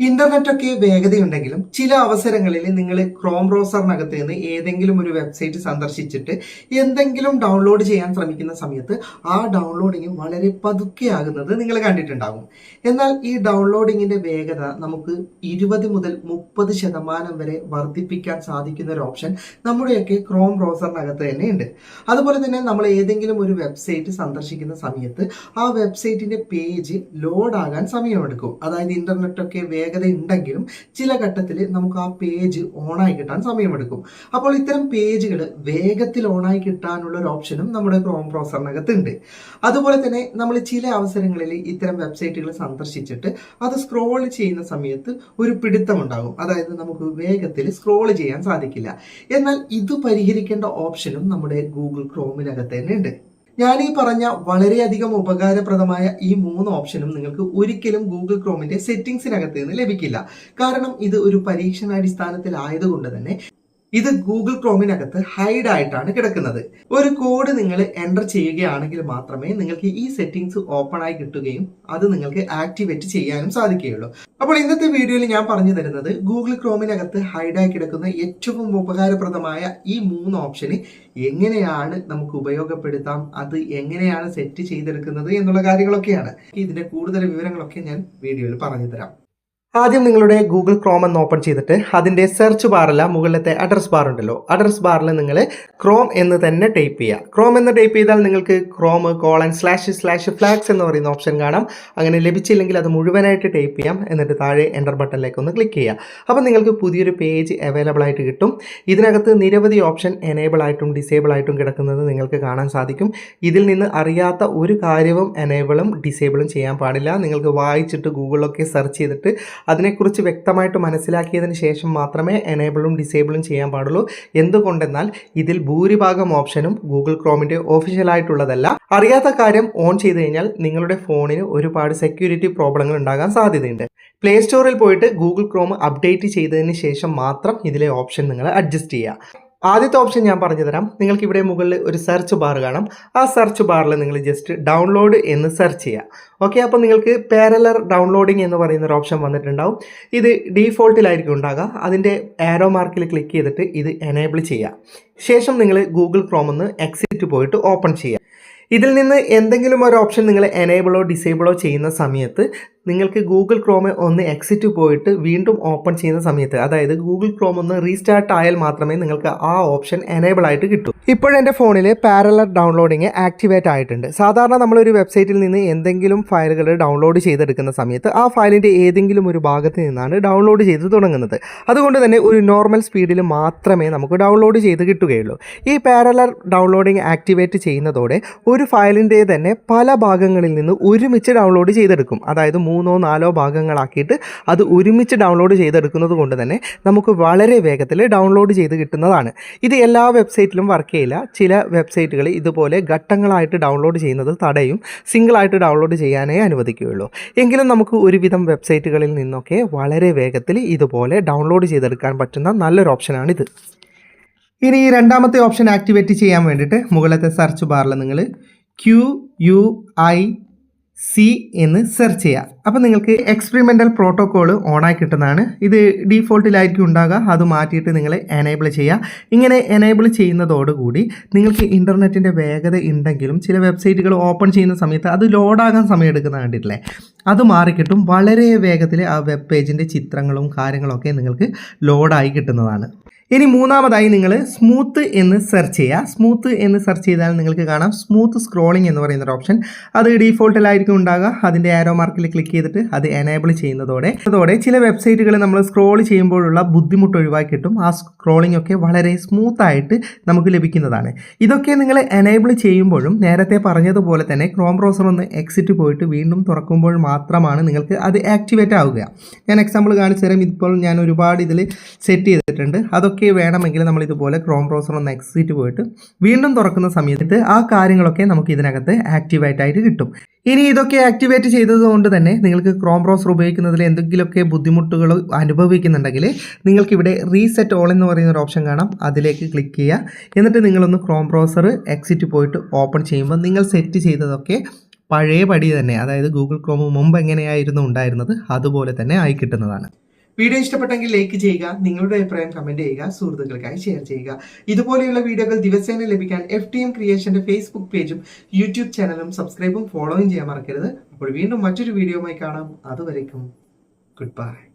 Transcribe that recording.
Internet ഒക്കെ വേഗതയുണ്ടെങ്കിലും ചില അവസരങ്ങളിൽ നിങ്ങൾ ക്രോം ബ്രൗസറിനകത്ത് നിന്ന് ഏതെങ്കിലും ഒരു വെബ്സൈറ്റ് സന്ദർശിച്ചിട്ട് എന്തെങ്കിലും ഡൗൺലോഡ് ചെയ്യാൻ ശ്രമിക്കുന്ന സമയത്ത് ആ ഡൗൺലോഡിങ് വളരെ പതുക്കെയാകുന്നത് നിങ്ങൾ കണ്ടിട്ടുണ്ടാകും. എന്നാൽ ഈ ഡൗൺലോഡിങ്ങിന്റെ വേഗത നമുക്ക് ഇരുപത് മുതൽ മുപ്പത് ശതമാനം വരെ വർദ്ധിപ്പിക്കാൻ സാധിക്കുന്ന ഒരു ഓപ്ഷൻ നമ്മുടെയൊക്കെ ക്രോം ബ്രൗസറിനകത്ത് തന്നെ ഉണ്ട്. അതുപോലെ തന്നെ നമ്മൾ ഏതെങ്കിലും ഒരു വെബ്സൈറ്റ് സന്ദർശിക്കുന്ന സമയത്ത് ആ വെബ്സൈറ്റിന്റെ പേജ് ലോഡ് സമയമെടുക്കും. അതായത് ഇന്റർനെറ്റ് ഒക്കെ വേഗത ഉണ്ടെങ്കിലും ചില ഘട്ടത്തിൽ നമുക്ക് ആ പേജ് ഓണായി കിട്ടാൻ സമയമെടുക്കും. അപ്പോൾ ഇത്തരം പേജുകൾ വേഗത്തിൽ ഓണായി കിട്ടാനുള്ള ഒരു ഓപ്ഷനും നമ്മുടെ ക്രോം ബ്രൗസറിനകത്ത് ഉണ്ട് അതുപോലെ തന്നെ നമ്മൾ ചില അവസരങ്ങളിൽ ഇത്തരം വെബ്സൈറ്റുകൾ സന്ദർശിച്ചിട്ട് അത് സ്ക്രോൾ ചെയ്യുന്ന സമയത്ത് ഒരു പിടുത്തം ഉണ്ടാകും അതായത് നമുക്ക് വേഗത്തിൽ സ്ക്രോൾ ചെയ്യാൻ സാധിക്കില്ല. എന്നാൽ ഇത് പരിഹരിക്കേണ്ട ഓപ്ഷനും നമ്മുടെ ഗൂഗിൾ ക്രോമിനകത്ത് തന്നെ ഉണ്ട് ഞാൻ ഈ പറഞ്ഞ വളരെയധികം ഉപകാരപ്രദമായ ഈ മൂന്ന് ഓപ്ഷനും നിങ്ങൾക്ക് ഒരിക്കലും ഗൂഗിൾ ക്രോമിന്റെ സെറ്റിംഗ്സിനകത്ത് നിന്ന് ലഭിക്കില്ല. കാരണം ഇത് ഒരു പരീക്ഷണാടിസ്ഥാനത്തിലായതുകൊണ്ട് തന്നെ ഇത് ഗൂഗിൾ ക്രോമിനകത്ത് ഹൈഡ് ആയിട്ടാണ് കിടക്കുന്നത്. ഒരു കോഡ് നിങ്ങൾ എന്റർ ചെയ്യുകയാണെങ്കിൽ മാത്രമേ നിങ്ങൾക്ക് ഈ സെറ്റിംഗ്സ് ഓപ്പൺ ആയി കിട്ടുകയും അത് നിങ്ങൾക്ക് ആക്ടിവേറ്റ് ചെയ്യാനും സാധിക്കുകയുള്ളൂ. അപ്പോൾ ഇന്നത്തെ വീഡിയോയിൽ ഞാൻ പറഞ്ഞു തരുന്നത് ഗൂഗിൾ ക്രോമിനകത്ത് ഹൈഡായി കിടക്കുന്ന ഏറ്റവും ഉപകാരപ്രദമായ ഈ മൂന്ന് ഓപ്ഷന് എങ്ങനെയാണ് നമുക്ക് ഉപയോഗപ്പെടുത്താം അത് എങ്ങനെയാണ് സെറ്റ് ചെയ്തെടുക്കുന്നത് എന്നുള്ള കാര്യങ്ങളൊക്കെയാണ്. ഇതിന്റെ കൂടുതൽ വിവരങ്ങളൊക്കെ ഞാൻ വീഡിയോയിൽ പറഞ്ഞു തരാം. ആദ്യം നിങ്ങളുടെ ഗൂഗിൾ ക്രോം എന്ന് ഓപ്പൺ ചെയ്തിട്ട് അതിന്റെ സെർച്ച് ബാറല്ല മുകളിലത്തെ അഡ്രസ് ബാർ ഉണ്ടല്ലോ. അഡ്രസ് ബാറിൽ നിങ്ങൾ ക്രോം എന്ന് തന്നെ ടൈപ്പ് ചെയ്യുക. ക്രോം എന്ന് ടൈപ്പ് ചെയ്താൽ നിങ്ങൾക്ക് Chrome colon slash slash flags എന്ന് പറയുന്ന ഓപ്ഷൻ കാണാം. അങ്ങനെ ലഭിച്ചില്ലെങ്കിൽ അത് മുഴുവനായിട്ട് ടൈപ്പ് ചെയ്യാം. എന്നിട്ട് താഴെ എന്റർ ബട്ടണിലേക്ക് ഒന്ന് ക്ലിക്ക് ചെയ്യുക. അപ്പോൾ നിങ്ങൾക്ക് പുതിയൊരു പേജ് അവൈലബിൾ ആയിട്ട് കിട്ടും. ഇതിനകത്ത് നിരവധി ഓപ്ഷൻ എനേബിൾ ആയിട്ടും ഡിസേബിൾ ആയിട്ടും കിടക്കുന്നത് നിങ്ങൾക്ക് കാണാൻ സാധിക്കും. ഇതിൽ നിന്ന് അറിയാത്ത ഒരു കാര്യവും എനേബിളും ഡിസേബിളും ചെയ്യാൻ പാടില്ല. നിങ്ങൾക്ക് വായിച്ചിട്ട് ഗൂഗിളിലൊക്കെ സെർച്ച് ചെയ്തിട്ട് അതിനെക്കുറിച്ച് വ്യക്തമായിട്ട് മനസ്സിലാക്കിയതിന് ശേഷം മാത്രമേ എനേബിളും ഡിസേബിളും ചെയ്യാൻ പാടുള്ളൂ. എന്തുകൊണ്ടെന്നാൽ ഇതിൽ ഭൂരിഭാഗം ഓപ്ഷനും ഗൂഗിൾ ക്രോമിന്റെ ഒഫീഷ്യലായിട്ടുള്ളതല്ല അറിയാത്ത കാര്യം ഓൺ ചെയ്ത് കഴിഞ്ഞാൽ നിങ്ങളുടെ ഫോണിന് ഒരുപാട് സെക്യൂരിറ്റി പ്രോബ്ലങ്ങൾ ഉണ്ടാകാൻ സാധ്യതയുണ്ട്. പ്ലേ സ്റ്റോറിൽ പോയിട്ട് ഗൂഗിൾ ക്രോം അപ്ഡേറ്റ് ചെയ്തതിന് ശേഷം മാത്രം ഇതിലെ ഓപ്ഷൻ നിങ്ങൾ അഡ്ജസ്റ്റ് ചെയ്യുക. ആദ്യത്തെ ഓപ്ഷൻ ഞാൻ പറഞ്ഞു തരാം. നിങ്ങൾക്ക് ഇവിടെ മുകളിൽ ഒരു സെർച്ച് ബാർ കാണാം. ആ സെർച്ച് ബാറിൽ നിങ്ങൾ ജസ്റ്റ് ഡൗൺലോഡ് എന്ന് സെർച്ച് ചെയ്യുക ഓക്കെ അപ്പോൾ നിങ്ങൾക്ക് പാരലർ ഡൗൺലോഡിംഗ് എന്ന് പറയുന്ന ഒരു ഓപ്ഷൻ വന്നിട്ടുണ്ടാവും. ഇത് ഡീഫോൾട്ടിലായിരിക്കും ഉണ്ടാകുക അതിന്റെ ആരോ മാർക്കിൽ ക്ലിക്ക് ചെയ്തിട്ട് ഇത് എനേബിൾ ചെയ്യുക ശേഷം നിങ്ങൾ ഗൂഗിൾ ക്രോം ഒന്ന് എക്സിറ്റ് പോയിട്ട് ഓപ്പൺ ചെയ്യുക ഇതിൽ നിന്ന് എന്തെങ്കിലും ഒരു ഓപ്ഷൻ നിങ്ങൾ എനേബിളോ ഡിസേബിളോ ചെയ്യുന്ന സമയത്ത് നിങ്ങൾക്ക് ഗൂഗിൾ ക്രോമ് ഒന്ന് എക്സിറ്റ് പോയിട്ട് വീണ്ടും ഓപ്പൺ ചെയ്യുന്ന സമയത്ത് അതായത് ഗൂഗിൾ ക്രോം ഒന്ന് റീസ്റ്റാർട്ട് ആയാൽ മാത്രമേ നിങ്ങൾക്ക് ആ ഓപ്ഷൻ എനേബിൾ ആയിട്ട് കിട്ടൂ. ഇപ്പോഴെന്റെ ഫോണിൽ പാരലർ ഡൗൺലോഡിങ് ആക്ടിവേറ്റ് ആയിട്ടുണ്ട്. സാധാരണ നമ്മളൊരു വെബ്സൈറ്റിൽ നിന്ന് എന്തെങ്കിലും ഫയലുകൾ ഡൗൺലോഡ് ചെയ്തെടുക്കുന്ന സമയത്ത് ആ ഫയലിന്റെ ഏതെങ്കിലും ഒരു ഭാഗത്ത് നിന്നാണ് ഡൗൺലോഡ് ചെയ്ത് തുടങ്ങുന്നത്. അതുകൊണ്ട് തന്നെ ഒരു നോർമൽ സ്പീഡിൽ മാത്രമേ നമുക്ക് ഡൗൺലോഡ് ചെയ്ത് കിട്ടുകയുള്ളൂ. ഈ പാരലർ ഡൗൺലോഡിങ് ആക്ടിവേറ്റ് ചെയ്യുന്നതോടെ ഒരു ഫയലിന്റെ തന്നെ പല ഭാഗങ്ങളിൽ നിന്ന് ഒരുമിച്ച് ഡൗൺലോഡ് ചെയ്തെടുക്കും. അതായത് മൂന്നോ നാലോ ഭാഗങ്ങളാക്കിയിട്ട് അത് ഒരുമിച്ച് ഡൗൺലോഡ് ചെയ്തെടുക്കുന്നത് കൊണ്ട് തന്നെ നമുക്ക് വളരെ വേഗത്തിൽ ഡൗൺലോഡ് ചെയ്ത് കിട്ടുന്നതാണ്. ഇത് എല്ലാ വെബ്സൈറ്റിലും വർക്ക് ചെയ്യില്ല. ചില വെബ്സൈറ്റുകൾ ഇതുപോലെ ഘട്ടങ്ങളായിട്ട് ഡൗൺലോഡ് ചെയ്യുന്നത് തടയും സിംഗിളായിട്ട് ഡൗൺലോഡ് ചെയ്യാനേ അനുവദിക്കുകയുള്ളൂ. എങ്കിലും നമുക്ക് ഒരുവിധം വെബ്സൈറ്റുകളിൽ നിന്നൊക്കെ വളരെ വേഗത്തിൽ ഇതുപോലെ ഡൗൺലോഡ് ചെയ്തെടുക്കാൻ പറ്റുന്ന നല്ലൊരു ഓപ്ഷനാണിത് ഇനി ഈ രണ്ടാമത്തെ ഓപ്ഷൻ ആക്ടിവേറ്റ് ചെയ്യാൻ വേണ്ടിയിട്ട് മുകളിലത്തെ സെർച്ച് ബാറിൽ നിങ്ങൾ ക്യു യു ഐ സി എന്ന് സെർച്ച് ചെയ്യുക അപ്പോൾ നിങ്ങൾക്ക് എക്സ്പെരിമെന്റൽ പ്രോട്ടോക്കോൾ ഓണായി കിട്ടുന്നതാണ്. ഇത് ഡീഫോൾട്ടിലായിരിക്കും ഉണ്ടാകുക അത് മാറ്റിയിട്ട് നിങ്ങൾ എനേബിൾ ചെയ്യുക ഇങ്ങനെ എനേബിൾ ചെയ്യുന്നതോടുകൂടി നിങ്ങൾക്ക് ഇന്റർനെറ്റിന്റെ വേഗത ഉണ്ടെങ്കിലും ചില വെബ്സൈറ്റുകൾ ഓപ്പൺ ചെയ്യുന്ന സമയത്ത് അത് ലോഡാകാൻ സമയം എടുക്കുന്ന കണ്ടിട്ടില്ലേ? അത് മാറിക്കിട്ടും. വളരെ വേഗത്തിൽ ആ വെബ് പേജിന്റെ ചിത്രങ്ങളും കാര്യങ്ങളൊക്കെ നിങ്ങൾക്ക് ലോഡായി കിട്ടുന്നതാണ്. ഇനി മൂന്നാമതായി നിങ്ങൾ സ്മൂത്ത് എന്ന് സെർച്ച് ചെയ്യുക. സ്മൂത്ത് എന്ന് സെർച്ച് ചെയ്താൽ നിങ്ങൾക്ക് കാണാം. സ്മൂത്ത് സ്ക്രോളിംഗ് എന്ന് പറയുന്ന ഒരു ഓപ്ഷൻ അത് ഡീഫോൾട്ടിലായിരിക്കും ഉണ്ടാകുക അതിന്റെ ആരോ മാർക്കിൽ ക്ലിക്ക് ചെയ്തിട്ട് അത് എനേബിൾ ചെയ്യുന്നതോടെ. അതോടെ ചില വെബ്സൈറ്റുകൾ നമ്മൾ സ്ക്രോൾ ചെയ്യുമ്പോഴുള്ള ബുദ്ധിമുട്ട് ഒഴിവാക്കി കിട്ടും ആ സ്ക്രോളിംഗ് ഒക്കെ വളരെ സ്മൂത്തായിട്ട് നമുക്ക് ലഭിക്കുന്നതാണ്. ഇതൊക്കെ നിങ്ങൾ എനേബിൾ ചെയ്യുമ്പോഴും നേരത്തെ പറഞ്ഞതുപോലെ തന്നെ ക്രോം ബ്രൗസർ ഒന്ന് എക്സിറ്റ് പോയിട്ട് വീണ്ടും തുറക്കുമ്പോൾ മാത്രമാണ് നിങ്ങൾക്ക് അത് ആക്ടിവേറ്റ് ആവുക. ഞാൻ എക്സാമ്പിൾ കാണിച്ചു തരാം ഇപ്പോൾ ഞാൻ ഒരുപാട് ഇതിൽ സെറ്റ് ചെയ്തിട്ടുണ്ട്. അതൊക്കെ ഒക്കെ വേണമെങ്കിൽ നമ്മൾ ഇതുപോലെ ക്രോം ബ്രൗസർ ഒന്ന് എക്സിറ്റ് പോയിട്ട് വീണ്ടും തുറക്കുന്ന സമയത്ത് ആ കാര്യങ്ങളൊക്കെ നമുക്ക് ഇതിനകത്ത് ആക്ടിവേറ്റ് ആയിട്ട് കിട്ടും. ഇനി ഇതൊക്കെ ആക്ടിവേറ്റ് ചെയ്തതുകൊണ്ട് തന്നെ നിങ്ങൾക്ക് ക്രോം ബ്രൗസർ ഉപയോഗിക്കുന്നതിൽ എന്തെങ്കിലുമൊക്കെ ബുദ്ധിമുട്ടുകൾ അനുഭവിക്കുന്നുണ്ടെങ്കിൽ നിങ്ങൾക്ക് ഇവിടെ റീസെറ്റ് ഓൾ എന്ന് പറയുന്ന ഒരു ഓപ്ഷൻ കാണാം. അതിലേക്ക് ക്ലിക്ക് ചെയ്യുക. എന്നിട്ട് നിങ്ങളൊന്ന് ക്രോം ബ്രൗസർ എക്സിറ്റ് പോയിട്ട് ഓപ്പൺ ചെയ്യുമ്പോൾ നിങ്ങൾ സെറ്റ് ചെയ്തതൊക്കെ പഴയ പടി തന്നെ അതായത് ഗൂഗിൾ ക്രോം മുമ്പ് എങ്ങനെയായിരുന്നു ഉണ്ടായിരുന്നത് അതുപോലെ തന്നെ ആയി കിട്ടുന്നതാണ്. വീഡിയോ ഇഷ്ടപ്പെട്ടെങ്കിൽ ലൈക്ക് ചെയ്യുക നിങ്ങളുടെ അഭിപ്രായം കമന്റ് ചെയ്യുക സുഹൃത്തുക്കൾക്കായി ഷെയർ ചെയ്യുക. ഇതുപോലെയുള്ള വീഡിയോകൾ ദിവസേന ലഭിക്കാൻ എഫ് ടി എം ക്രിയേഷന്റെ ഫേസ്ബുക്ക് പേജും യൂട്യൂബ് ചാനലും സബ്സ്ക്രൈബും ഫോളോയും ചെയ്യാൻ മറക്കരുത്. അപ്പോൾ വീണ്ടും മറ്റൊരു വീഡിയോയുമായി കാണാം. അതുവരേക്കും ഗുഡ് ബൈ